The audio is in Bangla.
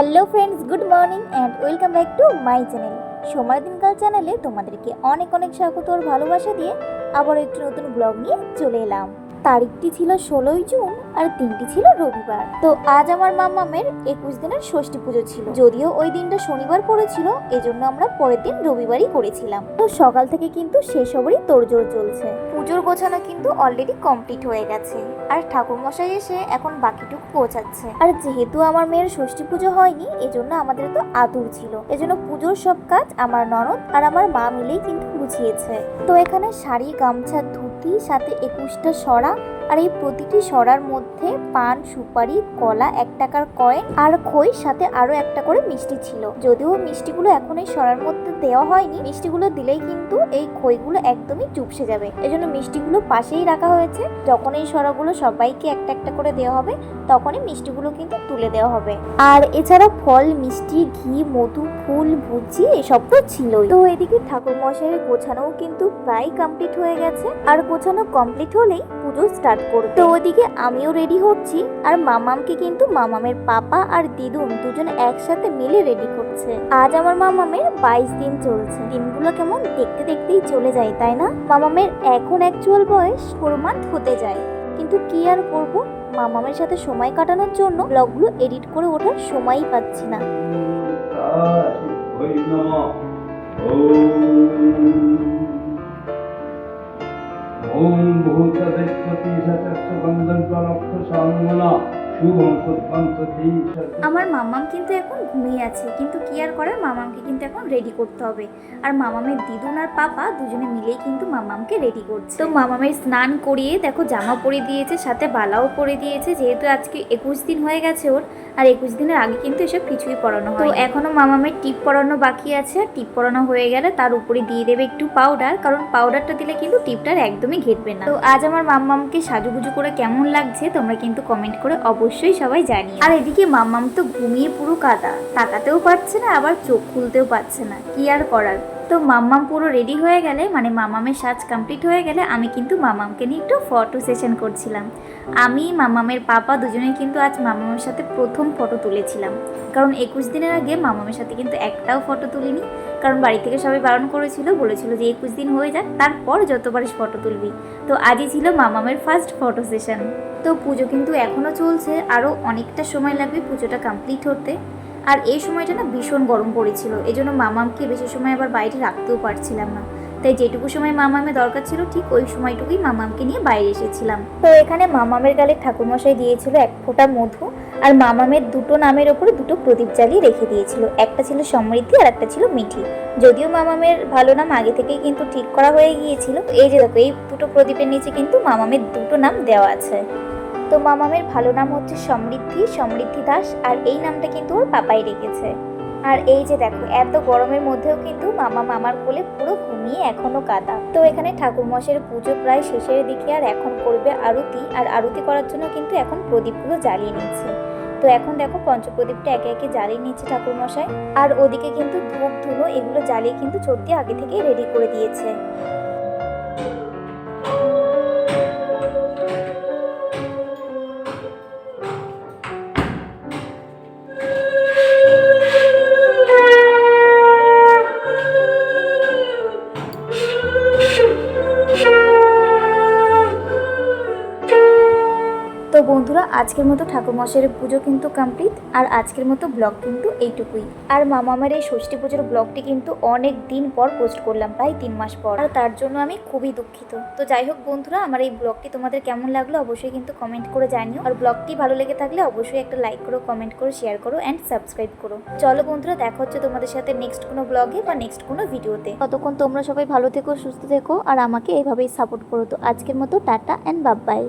Hello friends good morning and welcome back to my channel সময় দিনকাল চ্যানেলে তোমাদেরকে অনেক অনেক স্বাগত ভালোবাসা দিয়ে আবার একটি নতুন ব্লগ নিয়ে চলে এলাম। তারিখটি ছিল ষোলোই জুন আর দিনটি ছিল রবিবার। তো আজ আমার মামামের একুশ দিনের ষষ্ঠী পুজো ছিল। যদিও ওই দিনটা শনিবার পড়েছিল, এজন্য আমরা পরের দিন রবিবারই করেছিলাম। তো সকাল থেকে কিন্তু সেসবেরই তোড়জোড় চলছে। পুজোর গোছানো কিন্তু অলরেডি কমপ্লিট হয়ে গেছে। আর ঠাকুরমশাই এসে এখন বাকিটুকু গোছাচ্ছে আর যেহেতু আমার মেয়ের ষষ্ঠী পুজো হয়নি, এজন্য আমাদের তো আতুর ছিল। এজন্য পুজোর সব কাজ আমার ননদ আর আমার মা মিলেই কিন্তু গুছিয়েছে। তো এখানে শাড়ি, গামছা ধুতি সাথে একুশটা সরা আর এই প্রতিটি সরার মধ্যে পান, সুপারি, কলা এক টাকার কয়েন আর খই, সাথে আরও একটা করে মিষ্টি ছিল। যদিও মিষ্টিগুলো এখন এই সরার মধ্যে দেওয়া হয়নি, মিষ্টিগুলো দিলেই কিন্তু এই খইগুলো একদমই চুপসে যাবে। এজন্য মিষ্টিগুলো পাশেই রাখা হয়েছে। যখন এই সরাগুলো সবাইকে একটা একটা করে দেওয়া হবে, তখনই মিষ্টিগুলো কিন্তু তুলে দেওয়া হবে। আর এছাড়া ফল, মিষ্টি, ঘি, মধু, ফুল, ভুজি এসব তো ছিলই। তো এদিকে ঠাকুর মশাইয়ের গোছানোও কিন্তু প্রায় কমপ্লিট হয়ে গেছে। আর গোছানো কমপ্লিট হলেই পুজো স্টার্ট করবে। তো ওদিকে আমিও রেডি হচ্ছি আর মামামকে কিন্তু মামামের পাপা আর দিদুন দুজন একসাথে মিলে রেডি করছে। আজ আমার মামামের বাইশ দিন চলছে। দিনগুলো কেমন দেখতে দেখতেই চলে যায়, তাই না? মামামের এখন অ্যাকচুয়াল বয়স ফোর মান্থ হতে যায়। কিন্তু কি আর করব? মামামের সাথে সময় কাটানোর জন্য ব্লগগুলো এডিট করে ওঠার সময়ই পাচ্ছি না। ওম ওম तस्य बन्धनप्राप्तसाङ्गना আমার মামাম কিন্তু এখন ঘুমিয়ে আছে, কিন্তু কি আর করার? মামামকে কিন্তু এখন রেডি করতে হবে। আর মামামের দিদুন আর পাপা দুজনে মিলেই কিন্তু মামামকে রেডি করছে। তো মামামের স্নান করিয়ে দেখো জামা পরে দিয়েছে, সাথে বালাও পরে দিয়েছে, যেহেতু আজকে একুশ দিন হয়ে গেছে ওর, আর একুশ দিনের আগে কিন্তু এসব কিছুই পরানো তো এখনও মামামের টিপ পরানো বাকি আছে, আর টিপ পরানো হয়ে গেলে তার উপরে দিয়ে দেবে একটু পাউডার কারণ পাউডারটা দিলে কিন্তু টিপটার একদমই ঘেটবে না। তো আজ আমার মাম্মামকে সাজুগুজু করে কেমন লাগছে তোমরা কিন্তু কমেন্ট করে অবশ্যই সবাই জানি আর এদিকে মাম্মাম তো ঘুমিয়ে পুরো কাদা। তাকাতেও পারছে না, আবার চোখ খুলতেও পারছে না। কি আর করার? তো মাম্মাম পুরো রেডি হয়ে গেলে মানে মামামের সাজ কমপ্লিট হয়ে গেলে আমি কিন্তু মামামকে নিয়ে একটু ফটো সেশন করছিলাম। আমি মামামের পাপা দুজনেই কিন্তু আজ মামামের সাথে প্রথম ফটো তুলেছিলাম। কারণ একুশ দিনের আগে মামামের সাথে কিন্তু একটাও ফটো তুলিনি। কারণ বাড়ি থেকে সবাই বারণ করেছিল, বলেছিল যে একুশ দিন হয়ে যাক, তারপর যতবার ফটো তুলবি। তো আজই ছিল মামামের ফার্স্ট ফটো সেশন তো পুজো কিন্তু এখনও চলছে আরও অনেকটা সময় লাগবে পুজোটা কমপ্লিট হতে। আর এই সময়টা না ভীষণ গরম পড়েছিল। এই জন্য মামামকে বেশি সময় আবার বাইরে রাখতেও পারছিলাম না। তাই যেটুকু সময় মামামের দরকার ছিল, ঠিক ওই সময়টুকুই মামামকে নিয়ে বাইরে এসেছিলাম। তো এখানে মামামের গালে ঠাকুরমশাই দিয়েছিল এক ফোঁটা মধু আর মামামের দুটো নামের ওপরে দুটো প্রদীপ জ্বালিয়ে রেখে দিয়েছিল। একটা ছিল সমৃদ্ধি আর একটা ছিল মিঠি। যদিও মামামের ভালো নাম আগে থেকেই কিন্তু ঠিক করা হয়ে গিয়েছিল। এই যে দেখো, এই দুটো প্রদীপের নিচে কিন্তু মামামের দুটো নাম দেওয়া আছে। তো মামামের ভালো নাম হচ্ছে সমৃদ্ধি সমৃদ্ধি দাস, আর এই নামটা কিন্তু ওর পাপাই রেখেছে। আর এই যে দেখো, এত গরমের মধ্যেও কিন্তু মামা মামার কোলে পুরো ঘুমিয়ে এখনও কাদা। তো এখানে ঠাকুরমশের পুজো প্রায় শেষের দিকে, আর এখন করবে আরতি, আর আরতি করার জন্য কিন্তু এখন প্রদীপগুলো জ্বালিয়ে নিচ্ছে। তো এখন দেখো, পঞ্চপ্রদীপটা একে একে জ্বালিয়ে নিচ্ছে ঠাকুরমশাই। আর ওদিকে কিন্তু ধূপ, ধুনো এগুলো জ্বালিয়ে কিন্তু চর্তি আগে থেকে রেডি করে দিয়েছে। আজকের মতো ঠাকুরমশাইয়ের পুজো কিন্তু কমপ্লিট আর আজকের মতো ব্লগ কিন্তু এইটুকুই। আর মামামের এই ষষ্ঠী পুজোর ব্লগটি কিন্তু অনেক দিন পর পোস্ট করলাম, প্রায় তিন মাস পর। আর তার জন্য আমি খুবই দুঃখিত। তো যাই হোক বন্ধুরা, আমার এই ব্লগটি তোমাদের কেমন লাগল অবশ্যই কিন্তু কমেন্ট করে জানিও। আর ব্লগটি ভালো লেগে থাকলে অবশ্যই একটা লাইক করো কমেন্ট করো শেয়ার করো অ্যান্ড সাবস্ক্রাইব করো। চলো বন্ধুরা, দেখা হচ্ছে তোমাদের সাথে নেক্সট কোনো ব্লগে বা নেক্সট কোনো ভিডিওতে ততক্ষণ তোমরা সবাই ভালো থেকো, সুস্থ থেকো, আর আমাকে এইভাবেই সাপোর্ট করো। তো আজকের মতো টাটা অ্যান্ড বাবাই